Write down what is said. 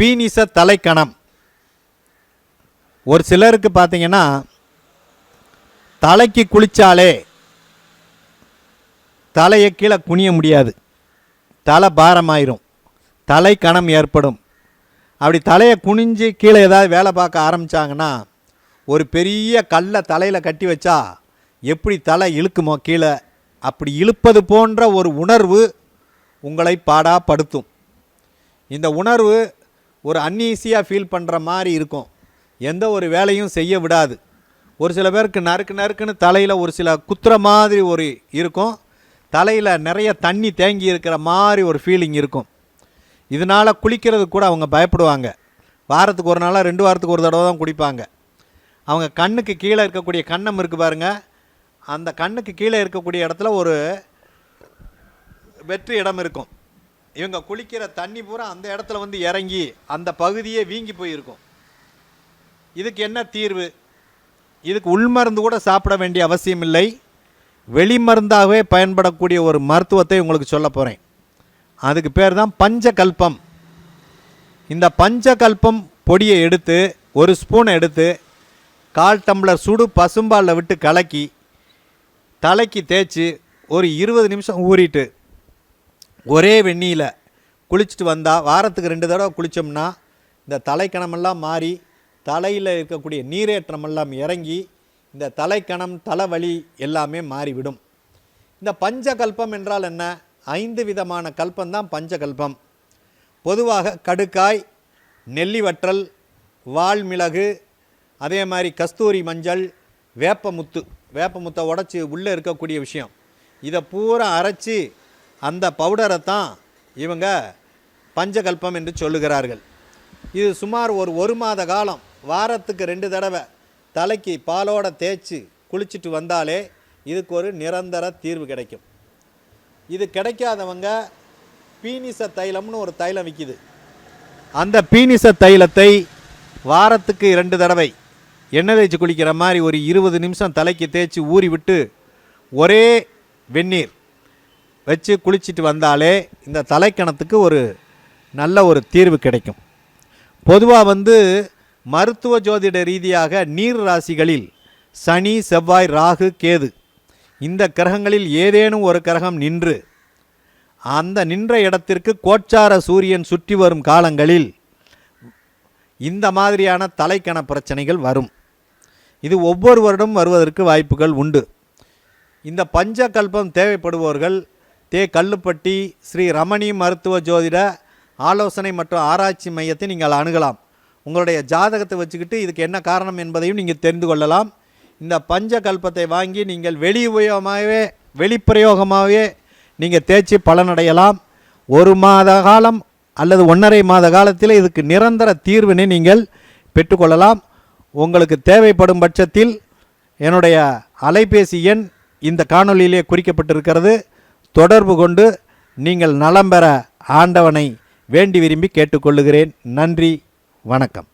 பீனிச தலைக்கணம். ஒரு சிலருக்கு பார்த்தீங்கன்னா தலைக்கு குளித்தாலே தலையை கீழே குனிய முடியாது. தலை பாரமாயிரும். தலை கணம் ஏற்படும். அப்படி தலையை குனிஞ்சு கீழே ஏதாவது வேலை பார்க்க ஆரம்பித்தாங்கன்னா ஒரு பெரிய கல்லை தலையில் கட்டி வச்சா எப்படி தலை இழுக்குமோ கீழே அப்படி இழுப்பது போன்ற ஒரு உணர்வு உங்களை பாடாப்படுத்தும் இந்த உணர்வு ஒரு அன்ஈஸியாக ஃபீல் பண்ணுற மாதிரி இருக்கும். எந்த ஒரு வேலையும் செய்ய விடாது. ஒரு சில பேருக்கு நறுக்கு நறுக்குன்னு தலையில் ஒரு சில குத்துற மாதிரி ஒரு இருக்கும். தலையில் நிறைய தண்ணி தேங்கி இருக்கிற மாதிரி ஒரு ஃபீலிங் இருக்கும். இதனால் குளிக்கிறது கூட அவங்க பயப்படுவாங்க. வாரத்துக்கு ஒரு நாளாக ரெண்டு வாரத்துக்கு ஒரு தடவை தான் குளிப்பாங்க அவங்க கண்ணுக்கு கீழே இருக்கக்கூடிய கண்ணம் இருக்குது பாருங்க. அந்த கண்ணுக்கு கீழே இருக்கக்கூடிய இடத்துல ஒரு வெற்று இடம் இருக்கும். இவங்க குளிக்கிற தண்ணி பூரா அந்த இடத்துல வந்து இறங்கி அந்த பகுதியே வீங்கி போயிருக்கும். இதுக்கு என்ன தீர்வு? இதுக்கு உள்மருந்து கூட சாப்பிட வேண்டிய அவசியம் இல்லை. வெளிமருந்தாகவே பயன்படக்கூடிய ஒரு மருத்துவத்தை உங்களுக்கு சொல்ல போகிறேன் அதுக்கு பேர் தான் பஞ்சகல்பம். இந்த பஞ்சகல்பம் பொடியை எடுத்து ஒரு ஸ்பூனை எடுத்து கால் டம்ளர் சுடு பசும்பாலில் விட்டு கலக்கி தலைக்கு தேய்ச்சி ஒரு இருபது நிமிஷம் ஊறிட்டு ஒரே வெந்நியில் குளிச்சுட்டு வந்தால் வாரத்துக்கு ரெண்டு தடவை குளித்தோம்னா இந்த தலைக்கணமெல்லாம் மாறி தலையில் இருக்கக்கூடிய நீரேற்றமெல்லாம் இறங்கி இந்த தலைக்கணம் தலைவலி எல்லாமே மாறிவிடும். இந்த பஞ்சகல்பம் என்றால் என்ன? ஐந்து விதமான கல்பம்தான் பஞ்சகல்பம். பொதுவாக கடுக்காய் நெல்லி வற்றல் வால்மிளகு அதே மாதிரி கஸ்தூரி மஞ்சள் வேப்பமுத்து. வேப்பமுத்தை உடச்சி உள்ளே இருக்கக்கூடிய விஷயம். இதை பூரா அரைச்சி அந்த பவுடரை தான் இவங்க பஞ்சகல்பம் என்று சொல்லுகிறார்கள். இது சுமார் ஒரு ஒரு மாத காலம் வாரத்துக்கு ரெண்டு தடவை தலைக்கு பாலோட தேய்ச்சி குளிச்சுட்டு வந்தாலே இதுக்கு ஒரு நிரந்தர தீர்வு கிடைக்கும். இது கிடைக்காதவங்க பீனிச தைலம்னு ஒரு தைலம் விற்கிது அந்த பீனிச தைலத்தை வாரத்துக்கு ரெண்டு தடவை எண்ணெய் தேய்ச்சி குளிக்கிற மாதிரி ஒரு இருபது நிமிஷம் தலைக்கு தேய்ச்சி ஊறி விட்டு ஒரே வெந்நீர் வச்சு குளிச்சுட்டு வந்தாலே இந்த தலைக்கணத்துக்கு ஒரு நல்ல ஒரு தீர்வு கிடைக்கும். பொதுவாக வந்து மருத்துவ ஜோதிட ரீதியாக நீர் ராசிகளில் சனி செவ்வாய் ராகு கேது இந்த கிரகங்களில் ஏதேனும் ஒரு கிரகம் நின்று அந்த நின்ற இடத்திற்கு கோச்சார சூரியன் சுற்றி வரும் காலங்களில் இந்த மாதிரியான தலைக்கண பிரச்சனைகள் வரும். இது ஒவ்வொரு வருடம் வருவதற்கு வாய்ப்புகள் உண்டு. இந்த பஞ்சகல்பம் தேவைப்படுபவர்கள் தே கல்லுப்பட்டி ஸ்ரீ ரமணி மருத்துவ ஜோதிட ஆலோசனை மற்றும் ஆராய்ச்சி மையத்தை நீங்கள் அணுகலாம். உங்களுடைய ஜாதகத்தை வச்சுக்கிட்டு இதுக்கு என்ன காரணம் என்பதையும் நீங்கள் தெரிந்து கொள்ளலாம். இந்த பஞ்ச கல்பத்தை வாங்கி நீங்கள் வெளி உபயோகமாகவே வெளிப்பிரயோகமாகவே நீங்கள் தேய்ச்சி பலனடையலாம். ஒரு மாத காலம் அல்லது ஒன்றரை மாத காலத்தில் இதுக்கு நிரந்தர தீர்வினை நீங்கள் பெற்றுக்கொள்ளலாம். உங்களுக்கு தேவைப்படும் பட்சத்தில் என்னுடைய அலைபேசி எண் இந்த காணொலியிலே குறிக்கப்பட்டிருக்கிறது. தொடர்பு கொண்டு நீங்கள் நலம் பெற ஆண்டவனை வேண்டி விரும்பி கேட்டுக்கொள்ளுகிறேன். நன்றி வணக்கம்.